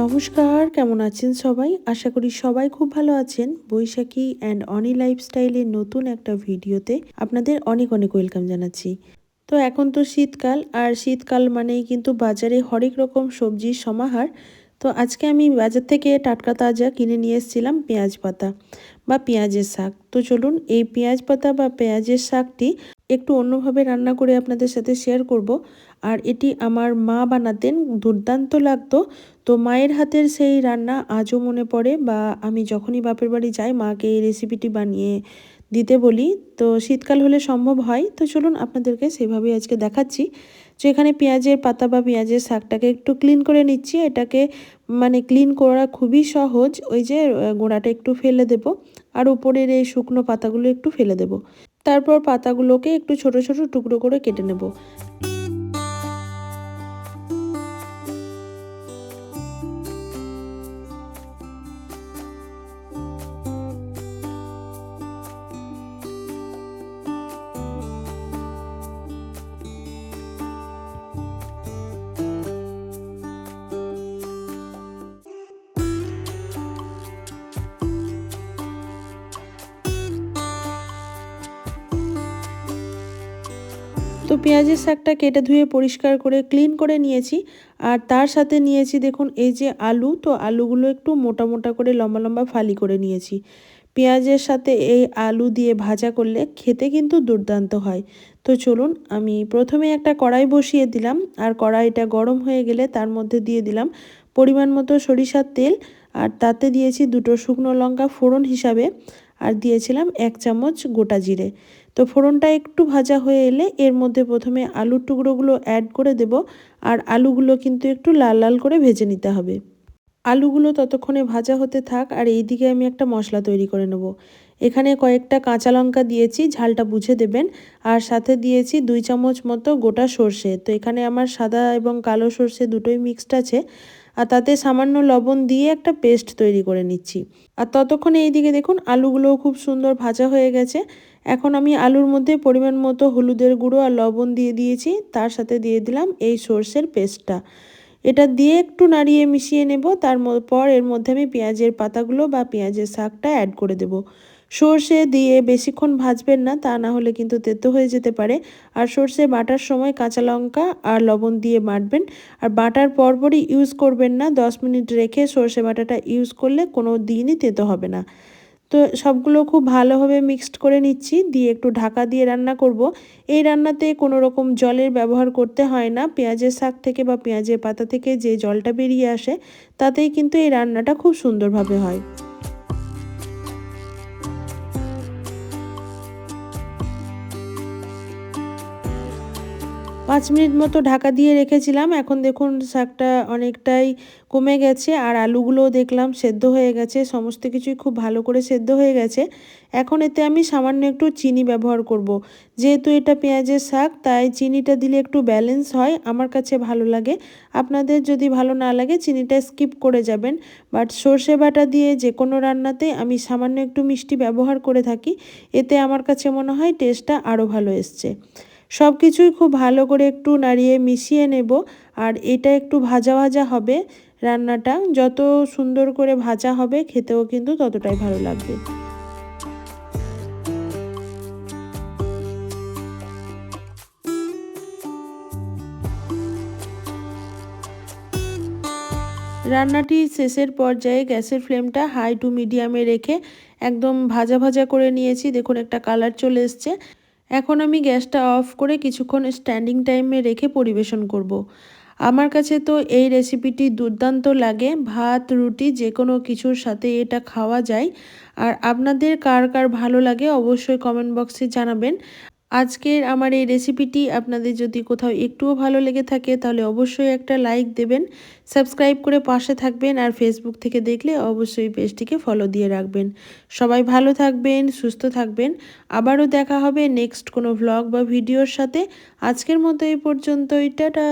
নমস্কার, কেমন আছেন সবাই? আশা করি সবাই খুব ভালো আছেন। বৈশাখী অ্যান্ড অনি লাইফস্টাইলের নতুন একটা ভিডিওতে আপনাদের অনেক অনেক ওয়েলকাম জানাচ্ছি। তো এখন তো শীতকাল, আর শীতকাল মানেই কিন্তু বাজারে হরেক রকম সবজির সমাহার। তো আজকে আমি বাজার থেকে টাটকা তাজা কিনে নিয়ে এসেছিলাম পেঁয়াজ পাতা বা পেঁয়াজের শাক। তো চলুন, এই পেঁয়াজ পাতা বা পেঁয়াজের শাকটি একটু অন্যভাবে রান্না করে আপনাদের সাথে শেয়ার করব। আর এটি আমার মা বানাতেন, দুর্দান্ত লাগতো। তো মায়ের হাতের সেই রান্না আজও মনে পড়ে বা আমি যখনই বাপের বাড়ি যাই, মাকে এই রেসিপিটি বানিয়ে দিতে বলি। তো শীতকাল হলে সম্ভব হয়। তো চলুন আপনাদেরকে সেভাবেই আজকে দেখাচ্ছি। তো এখানে পেঁয়াজের পাতা বা পেঁয়াজের শাকটাকে একটু ক্লিন করে নিচ্ছি। এটাকে মানে ক্লিন করা খুবই সহজ। ওই যে গোড়াটা একটু ফেলে দেব। আর উপরের এই শুকনো পাতাগুলো একটু ফেলে দেব। তারপর পাতাগুলোকে একটু ছোট ছোট টুকরো করে কেটে নেব। তো পেঁয়াজের শাকটা কেটে ধুয়ে পরিষ্কার করে ক্লিন করে নিয়েছি। আর তার সাথে নিয়েছি দেখুন, এই যে আলু, তো আলুগুলো একটু মোটা মোটা করে লম্বা লম্বা ফালি করে নিয়েছি। পেঁয়াজের সাথে এই আলু দিয়ে ভাজা করলে খেতে কিন্তু দুর্দান্ত হয়। তো চলুন, আমি প্রথমে একটা কড়াই বসিয়ে দিলাম। আর কড়াইটা গরম হয়ে গেলে তার মধ্যে দিয়ে দিলাম পরিমাণ মতো সরিষার তেল। আর তাতে দিয়েছি দুটো শুকনো লঙ্কা ফোড়ন হিসাবে। আর দিয়েছিলাম এক চামচ গোটা জিরে। তো ফোড়নটা একটু ভাজা হয়ে এলে এর মধ্যে প্রথমে আলুর টুকরোগুলো অ্যাড করে দেব আর আলুগুলো কিন্তু একটু লাল লাল করে ভেজে নিতে হবে। আলুগুলো ততক্ষণে ভাজা হতে থাক আর এইদিকে আমি একটা মশলা তৈরি করে নেব। এখানে কয়েকটা কাঁচা লঙ্কা দিয়েছি, ঝালটা বুঝে দেবেন। আর সাথে দিয়েছি দুই চামচ মতো গোটা সর্ষে। তো এখানে আমার সাদা এবং কালো সর্ষে দুটোই মিক্সড আছে। আর তাতে সামান্য লবণ দিয়ে একটা পেস্ট তৈরি করে নিচ্ছি। আর ততক্ষণে এইদিকে দেখুন, আলুগুলোও খুব সুন্দর ভাজা হয়ে গেছে। এখন আমি আলুর মধ্যে পরিমাণ মতো হলুদের গুঁড়ো আর লবণ দিয়ে দিয়েছি। তার সাথে দিয়ে দিলাম এই সর্ষের পেস্টটা। এটা দিয়ে একটু নাড়িয়ে মিশিয়ে নেব। তার পর এর মধ্যে আমি পেঁয়াজের পাতাগুলো বা পেঁয়াজের শাকটা অ্যাড করে দেব। সর্ষে দিয়ে বেশিক্ষণ ভাজবেন না, তা না হলে কিন্তু তেতো হয়ে যেতে পারে। আর সর্ষে বাটার সময় কাঁচা লঙ্কা আর লবণ দিয়ে বাটবেন আর বাটার পরপরই ইউজ করবেন না, দশ মিনিট রেখে সর্ষে বাটাটা ইউজ করলে কোনো দিনই তেতো হবে না। তো সবগুলো খুব ভালোভাবে মিক্সড করে নিচ্ছি, দিয়ে একটু ঢাকা দিয়ে রান্না করব। এই রান্নাতে কোনো রকম জলের ব্যবহার করতে হয় না, পেঁয়াজের শাক থেকে বা পেঁয়াজের পাতা থেকে যে জলটা বেরিয়ে আসে, তাতেই কিন্তু এই রান্নাটা খুব সুন্দরভাবে হয়। পাঁচ মিনিট মতো ঢাকা দিয়ে রেখেছিলাম। এখন দেখুন শাকটা অনেকটাই কমে গেছে আর আলুগুলোও দেখলাম সেদ্ধ হয়ে গেছে। সমস্ত কিছুই খুব ভালো করে সেদ্ধ হয়ে গেছে। এখন এতে আমি সামান্য একটু চিনি ব্যবহার করব। যেহেতু এটা পেঁয়াজের শাক, তাই চিনিটা দিলে একটু ব্যালেন্স হয়, আমার কাছে ভালো লাগে। আপনাদের যদি ভালো না লাগে, চিনিটা স্কিপ করে যাবেন। বাট সর্ষে বাটা দিয়ে যে কোনো রান্নাতে আমি সামান্য একটু মিষ্টি ব্যবহার করে থাকি। এতে আমার কাছে মনে হয় টেস্টটা আরও ভালো এসছে। সব কিছুই খুব ভালো করে একটু নাড়িয়ে মিশিয়ে নেব, আর এটা একটু ভাজা ভাজা হবে রান্নাটা। যত সুন্দর করে ভাজা হবে, খেতেও কিন্তু ততটাই ভালো লাগবে। রান্নাটি শেষের পর্যায়ে গ্যাসের ফ্লেমটা হাই টু মিডিয়ামে রেখে একদম ভাজা ভাজা করে নিয়েছি। দেখুন, একটা কালার চলে এসছে। এখন আমি গ্যাসটা অফ করে কিছুক্ষণ স্ট্যান্ডিং টাইমে রেখে পরিবেশন করব। আমার কাছে তো এই রেসিপিটি দুর্দান্ত লাগে, ভাত, রুটি যে কোনো কিছুর সাথে এটা খাওয়া যায় আর আপনাদের কার কার ভালো লাগে অবশ্যই কমেন্ট বক্সে জানাবেন আজকের আমার এই রেসিপিটি আপনাদের যদি কোথাও একটুও ভালো লেগে থাকে, তাহলে অবশ্যই একটা লাইক দেবেন সাবস্ক্রাইব করে পাশে থাকবেন আর ফেসবুক থেকে দেখলে অবশ্যই পেজটিকে ফলো দিয়ে রাখবেন। সবাই ভালো থাকবেন, সুস্থ থাকবেন। আবারও দেখা হবে নেক্সট কোনো ভ্লগ বা ভিডিওর সাথে। আজকের মতো এই পর্যন্তই, টাটা!